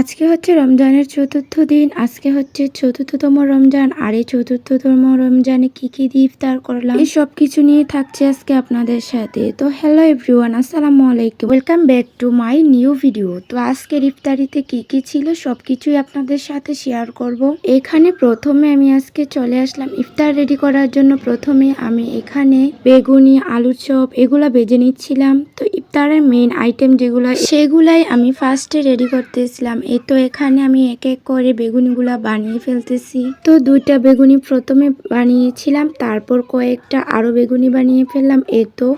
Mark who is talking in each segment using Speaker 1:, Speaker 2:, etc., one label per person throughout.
Speaker 1: আজকে হচ্ছে রমজানের চতুর্থ দিন। আজকে হচ্ছে চতুর্থতম রমজান। আর এই চতুর্থতম রমজানে কি কি ইফতার করলাম? এই সব কিছু নিয়ে থাকছে আজকে আপনাদের সাথে। তো হ্যালো এভরিওয়ান আসসালামু আলাইকুম। Welcome back to my new video তো আজকের ইফতারিতে কি কি ছিল সব কিছুই আপনাদের সাথে শেয়ার করব। এখানে প্রথমে আমি আজকে চলে আসলাম ইফতার রেডি করার জন্য। প্রথমে আমি এখানে বেগুনি, আলুর চপ, এগুলা বেজে নিচ্ছিলাম। তো ইফতারের মেইন আইটেম যেগুলো, সেগুলাই আমি ফার্স্টে রেডি করতেছিলাম। এই তো এখানে আমি এক এক করে বেগুনিগুলা বানিয়ে ফেলতেছি। তো দুইটা বেগুনি প্রথমে বানিয়েছিলাম, তারপর কয়েকটা আরও বেগুনি বানিয়ে ফেললাম। এ তো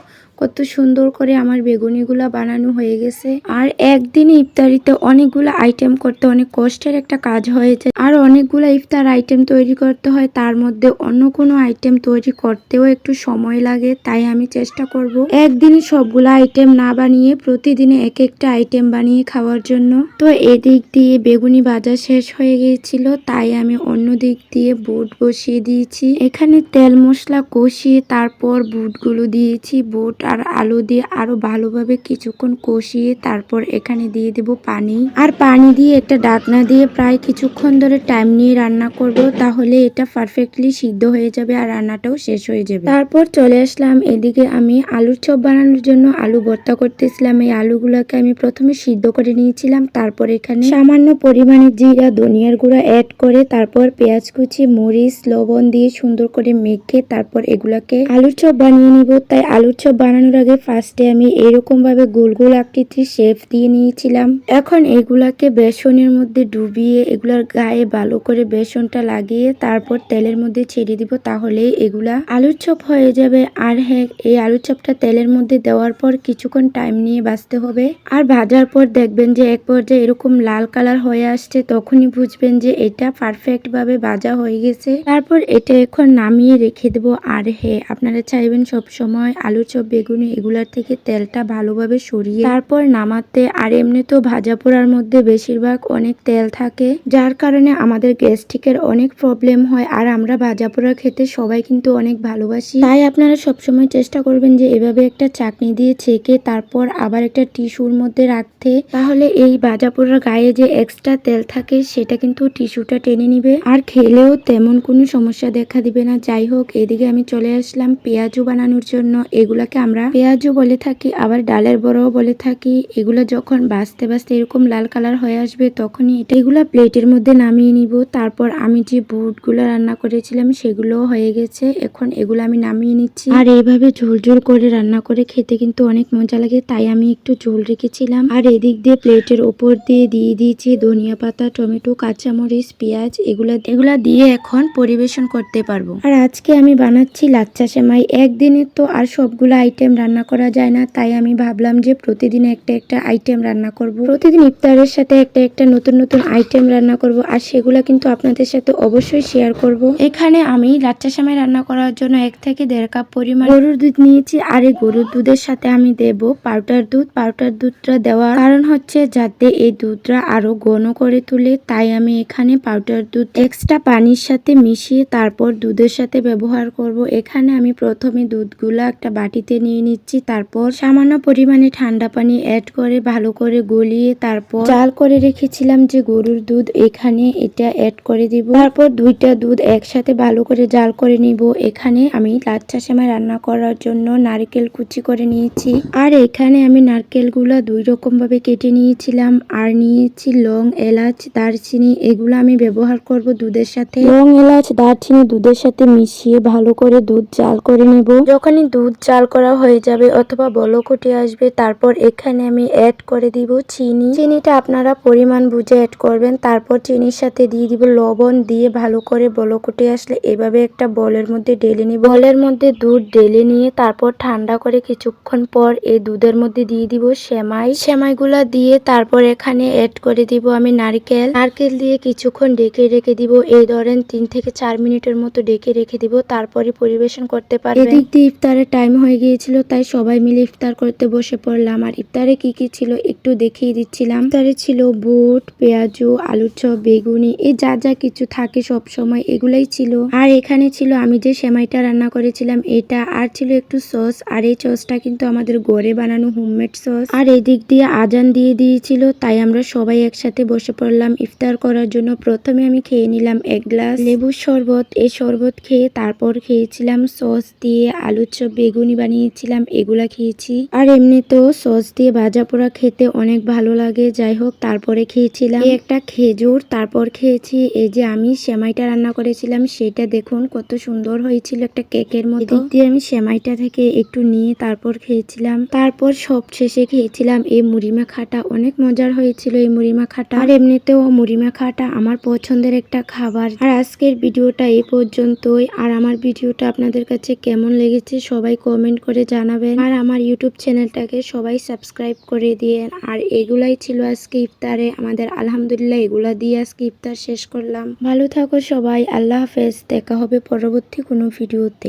Speaker 1: কত সুন্দর করে আমার বেগুনিগুলা বানানো হয়ে গেছে। আর একদিনে ইফতারিতে অনেকগুলো আইটেম করতে অনেক কষ্টের একটা কাজ হয়ে যায় আর অনেকগুলো ইফতার আইটেম তৈরি করতে হয়, তার মধ্যে অন্য কোনো আইটেম তৈরি করতেও একটু সময় লাগে, তাই আমি চেষ্টা করব একদিনে সবগুলো আইটেম না বানিয়ে প্রতিদিনে এক একটা আইটেম বানিয়ে খাওয়ার জন্য। তো এদিক দিয়ে বেগুনি বাজার শেষ হয়ে গিয়েছিল, তাই আমি অন্য দিক দিয়ে বুট বসিয়ে দিয়েছি। এখানে তেল মশলা কষিয়ে তারপর বুটগুলো দিয়েছি, বুট আর আলু দিয়ে আরও ভালোভাবে কিছুক্ষণ কষিয়ে তারপর এখানে দিয়ে দেব পানি। আর পানি দিয়ে একটা ডাকনা দিয়ে প্রায় কিছুক্ষণ ধরে টাইম নিয়ে রান্না করব, তাহলে এটা পারফেক্টলি সিদ্ধ হয়ে যাবে আর রান্নাটাও শেষ হয়ে যাবে। তারপর চলে আসলাম এদিকে আমি আলুর চপ বানানোর জন্য আলু ভর্তা করতেছিলাম। এই আলুগুলোকে আমি প্রথমে সিদ্ধ করে নিয়েছিলাম, তারপর এখানে সামান্য পরিমাণে জিরা, ধনিয়ার গুঁড়া অ্যাড করে তারপর পেঁয়াজ কুচি, মরিচ, লবণ দিয়ে সুন্দর করে মেখে তারপর এগুলাকে আলুর চপ বানিয়ে নিব। তাই আলুর চপ বানানোর আগে ফার্স্টে আমি এরকম ভাবে গোল গোল আকৃতির শেপ দিয়ে নিয়েছিলাম। এখন এগুলাকে বেসনের মধ্যে ডুবিয়ে এগুলার গায়ে ভালো করে বেসনটা লাগিয়ে তারপর তেলের মধ্যে ছেড়ে দিব তাহলে এগুলা আলুর চপ হয়ে যাবে। আর হ্যাঁ এই আলুর চপটা তেলের মধ্যে দেওয়ার পর কিছুক্ষণ টাইম নিয়ে বাঁচতে হবে। আর ভাজার পর দেখবেন যে এক পর্যায়ে এরকম লাল কালার হয়ে আসছে, তখনই বুঝবেন যে এটা পারফেক্ট ভাবে ভাজা হয়ে গেছে। তারপর এটা এখন নামিয়ে রেখে দেবো। আর হ্যাঁ আপনারা চাইবেন সব সময় আলুর চপ বেগুনি এগুলার থেকে তেলটা ভালোভাবে সরিয়ে তারপর নামাতে, আর এমনি তো ভাজা পোড়ার মধ্যে বেশিরভাগ অনেক তেল থাকে, যার কারণে আমাদের গ্যাস্ট্রিকের অনেক প্রবলেম হয়, আর আমরা ভাজা পোড়া খেতে সবাই কিন্তু অনেক ভালোবাসি। তাই আপনারা সবসময় চেষ্টা করবেন যে এভাবে একটা চাকনি দিয়ে ছেঁকে তারপর আবার একটা টিস্যুর মধ্যে রাখতে। তাহলে এই ভাজা পোড়ার গায়ে যে এক্সট্রা তেল থাকে, সেটা কিন্তু টিস্যুটা টেনে নিবে। আর খেলেও তেমন কোনো সমস্যা দেখা দিবে না। যাই হোক, এদিকে আমি চলে আসলাম পেঁয়াজও বানানোর জন্য। এগুলাকে আমরা? পেঁয়াজও বলে থাকি, আবার ডালের বড়ও বলে থাকি। এগুলো যখন বাঁচতে বাঁচতে এরকম লাল কালার হয়ে আসবে, তখনই এটা এগুলা প্লেটের মধ্যে নামিয়ে নিব। তারপর আমি যে বুটগুলো রান্না করেছিলাম সেগুলো হয়ে গেছে। এখন এগুলো আমি নামিয়ে নিচ্ছি। আর এইভাবে ঝোল ঝোল করে রান্না করে খেতে কিন্তু অনেক মজা লাগে, তাই আমি একটু ঝোল রেখেছিলাম। আর এদিক দিয়ে প্লেটের ওপর দিয়ে দিয়ে দিয়েছি ধনিয়া পাতা, টমেটো, কাঁচামরিচ, পেঁয়াজ। এগুলা এগুলা দিয়ে এখন পরিবেশন করতে পারব। আর আজকে আমি বানাচ্ছি লাচ্চা সেমাই। একদিনে তো আর সবগুলো আইটেম রান্না করা যায় না তাই আমি ভাবলাম যে প্রতিদিন একটা একটা আইটেম রান্না করব। প্রতিদিন ইফতারের সাথে একটা একটা নতুন নতুন আইটেম রান্না করব আর সেগুলো কিন্তু আপনাদের সাথে অবশ্যই শেয়ার করব। এখানে আমি লাচ্চা সময় রান্না করার জন্য এক থেকে দেড় কাপ পরিমাণ গরুর দুধ নিয়েছি আর এই গরুর দুধের সাথে আমি দেব পাউডার দুধ। পাউডার দুধটা দেওয়ার কারণ হচ্ছে যাতে এই দুধটা আরও ঘন করে তুলে তাই আমি এখানে পাউডার দুধ এক্সট্রা পানির সাথে মিশিয়ে তারপর দুধের সাথে ব্যবহার করব। এখানে আমি প্রথমে দুধগুলা একটা বাটিতে নিয়ে নিচ্ছি, তারপর সামান্য পরিমাণে ঠান্ডা পানি অ্যাড করে ভালো করে গলিয়ে তারপর জাল করে রেখেছিলাম যে গরুর দুধ এখানে এটা অ্যাড করে দিব। তারপর দুইটা দুধ একসাথে ভালো করে জাল করে নিব। এখানে আমি লাচ্চা সেমাই রান্না করার জন্য নারকেল কুচি করে নিয়েছি। আর এখানে আমি নারকেলগুলো দুই রকম ভাবে কেটে নিয়েছিলাম। আর নিয়েছি লং, এলাচ, দারচিনি, এগুলো আমি ব্যবহার করব দুধের সাথে। লং, এলাচ, দারচিনি দুধের সাথে মিশিয়ে ভালো করে দুধ জাল করে নেব। যখনই দুধ জাল করা হয়ে যাবে অথবা বলক আসবে। তারপর এখানে আমি অ্যাড করে দিব চিনি। চিনিটা আপনারা পরিমাণ বুঝে অ্যাড করবেন। তারপর চিনির সাথে দিয়ে দিব লবণ দিয়ে ভালো করে বলক আসলে এভাবে একটা বলের মধ্যে ডেলে নিব। বলের মধ্যে দুধ ডেলে নিয়ে তারপর ঠান্ডা করে কিছুক্ষণ পর এই দুধের মধ্যে দিয়ে দিব সেমাই। সেমাইগুলা দিয়ে তারপর এখানে অ্যাড করে দিব আমি নারকেল। নারকেল দিয়ে কিছুক্ষণ ডেকে রেখে দিব। এই ধরেন তিন থেকে চার মিনিটের মতো ডেকে রেখে দিব। তারপরে পরিবেশন করতে পারবেন। এদিক দিয়ে ইফতারের টাইম হয়ে গিয়েছিল। ছিল তাই সবাই মিলে ইফতার করতে বসে পড়লাম। আর ইফতারে কি কি ছিল একটু দেখিয়ে দিচ্ছিলাম। ইফতারে ছিল বুট, পেঁয়াজু, আলুর চপ, বেগুনি এই যা যা কিছু থাকে সব সময় এগুলাই ছিল। আর এখানে ছিল, আমি যে সেমাইটা রান্না করেছিলাম, এটা আর ছিল একটু সস। আর এই সসটা কিন্তু আমাদের ঘরে বানানো হোমমেড সস। আর এদিক দিয়ে আজান দিয়ে দিয়েছিল, তাই আমরা সবাই একসাথে বসে পড়লাম ইফতার করার জন্য। প্রথমে আমি খেয়ে নিলাম এক গ্লাস লেবুর শরবত। এই শরবত খেয়ে তারপর খেয়েছিলাম সস দিয়ে আলুর চপ, বেগুনি বানিয়েছিলাম এগুলা খেয়েছি। আর এমনিতেও সস দিয়ে ভাজা পোড়া খেতে অনেক ভালো লাগে যাই হোক তারপরে খেয়েছিলাম। একটা খেজুর তারপর খেয়েছি এই যে আমি সেমাইটা রান্না করেছিলাম সেটা দেখুন কত সুন্দর হয়েছিল একটা কেকের মতো। দিয়ে আমি সেমাইটা থেকে একটু নিয়ে তারপর খেয়েছিলাম। তারপর সব শেষে খেয়েছিলাম এই মুড়ি মাখাটা অনেক মজার হয়েছিল এই মুড়ি মাখাটা। আর এমনিতেও মুড়ি মাখাটা আমার পছন্দের একটা খাবার। আর আজকের ভিডিওটা এই পর্যন্তই। আর আমার ভিডিওটা আপনাদের কাছে কেমন লেগেছে সবাই কমেন্ট করে জানাবেন। আর আমার ইউটিউব চ্যানেলটাকে সবাই সাবস্ক্রাইব করে দিয়েন। আর এগুলাই ছিল আজকে ইফতারে। আমাদের আলহামদুলিল্লাহ এগুলা দিয়ে আজকে ইফতার শেষ করলাম। ভালো থাকো সবাই। আল্লাহ হাফেজ। দেখা হবে পরবর্তী কোনো ভিডিওতে।